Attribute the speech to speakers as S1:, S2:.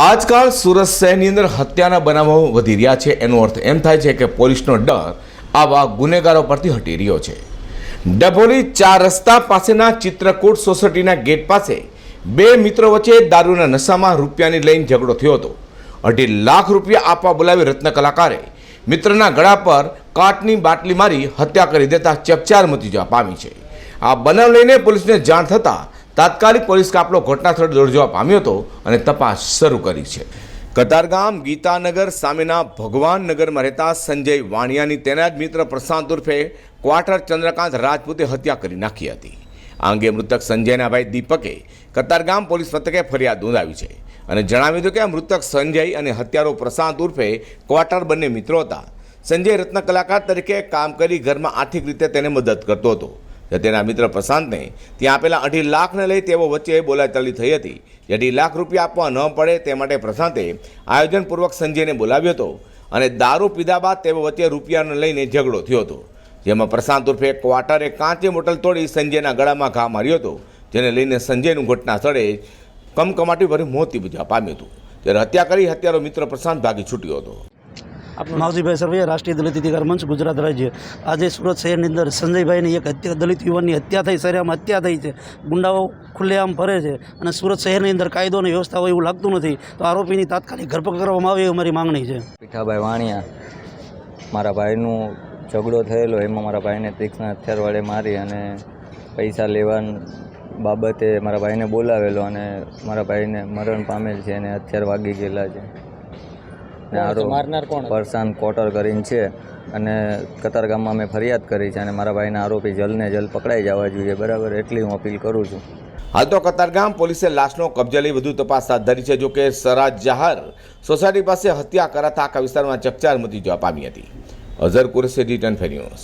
S1: આજકાલ સુરત શહેરની અંદર હત્યાના બનાવો વધી રહ્યા છે. એનો અર્થ એમ થાય છે કે પોલીસનો ડર આવા ગુનેગારો પરથી હટી રહ્યો છે. ડભોલી ચાર રસ્તા પાસેના ચિત્રકૂટ સોસાયટીના ગેટ પાસે બે મિત્રો વચ્ચે દારૂના નશામાં રૂપિયાની લઈને ઝઘડો થયો હતો. અઢી લાખ રૂપિયા આપવા બોલાવી રત્ન કલાકારે મિત્રના ગળા પર કાટની બાટલી મારી હત્યા કરી દેતા ચકચાર મચી જવા પામી છે. આ બનાવ લઈને પોલીસને જાણ થતાં તાત્કાલિક પોલીસ કાફલો ઘટનાસ્થળે દોડી જવા પામ્યો હતો અને તપાસ શરૂ કરી છે. કતારગામ ગીતાનગર સામેના ભગવાન નગરમાં રહેતા સંજય વાણિયાની તેના જ મિત્ર પ્રશાંત ઉર્ફે ક્વાર્ટર ચંદ્રકાંત રાજપૂતે હત્યા કરી નાખી હતી. આ અંગે મૃતક સંજયના ભાઈ દીપકે કતારગામ પોલીસ મથકે ફરિયાદ નોંધાવી છે અને જણાવ્યું હતું કે મૃતક સંજય અને હત્યારો પ્રશાંત ઉર્ફે ક્વાર્ટર બંને મિત્રો હતા. સંજય રત્ન કલાકાર તરીકે કામ કરી ઘરમાં આર્થિક રીતે તેને મદદ કરતો હતો. તેના મિત્ર પ્રશાંતને ત્યાં આપેલા અઢી લાખને લઈ તેઓ વચ્ચે બોલાચાલી થઈ હતી. જે અઢી લાખ રૂપિયા આપવા ન પડે તે માટે પ્રશાંતે આયોજનપૂર્વક સંજયને બોલાવ્યો હતો અને દારૂ પીધા બાદ તેઓ વચ્ચે રૂપિયાને લઈને ઝઘડો થયો હતો. જેમાં પ્રશાંત ઉર્ફે ક્વાર્ટરે કાંચી બોટલ તોડી સંજયના ગળામાં ઘા માર્યો હતો, જેને લઈને સંજયનું ઘટના સ્થળે કમકમાટી ભર્યું મોત નીપજવા પામ્યું હતું. ત્યારે હત્યા કરી હત્યારો મિત્ર પ્રશાંત ભાગી છૂટ્યો હતો.
S2: માવજીભાઈ સરવૈયા, રાષ્ટ્રીય દલિત અધિકાર મંચ, ગુજરાત રાજ્ય. આજે સુરત શહેરની અંદર સંજયભાઈની એક હત્યા, દલિત યુવાનની હત્યા થઈ સરેઆમ હત્યા થઈ છે. ગુંડાઓ ખુલ્લેઆમ ફરે છે અને સુરત શહેરની અંદર કાયદો અને વ્યવસ્થા હોય એવું લાગતું નથી, તો આરોપીની તાત્કાલિક ધરપકડ કરવામાં આવે એવી અમારી માંગણી છે.
S3: પીઠાભાઈ વાણિયા, મારા ભાઈનું ઝઘડો થયેલો, એમાં મારા ભાઈને તીક્ષ્ણ હથિયાર વડે મારી અને પૈસા લેવાનું બાબતે મારા ભાઈને બોલાવેલો અને મારા ભાઈને મરણ પામેલ છે અને હથિયાર વાગી ગયેલા છે. ને આરો પરસાન કોટર કરીને છે અને કતારગામમાં મેં ફરિયાદ કરી છે અને મારા ભાઈના આરોપી જલને જલ પકડાઈ જવા જોઈએ. બરાબર એટલી હું અપીલ કરું છું.
S1: હાલ તો કતારગામ પોલીસે લાશનો કબજે લઈ વધુ તપાસ હાથ ધરી છે જોકે સરાજ જહાર સોસાયટી પાસે હત્યા કરાતા આખા વિસ્તારમાં ચકચાર મચી જવા પામી હતી. અઝર કુરેશી રિટર્ન ફેન્યુઝ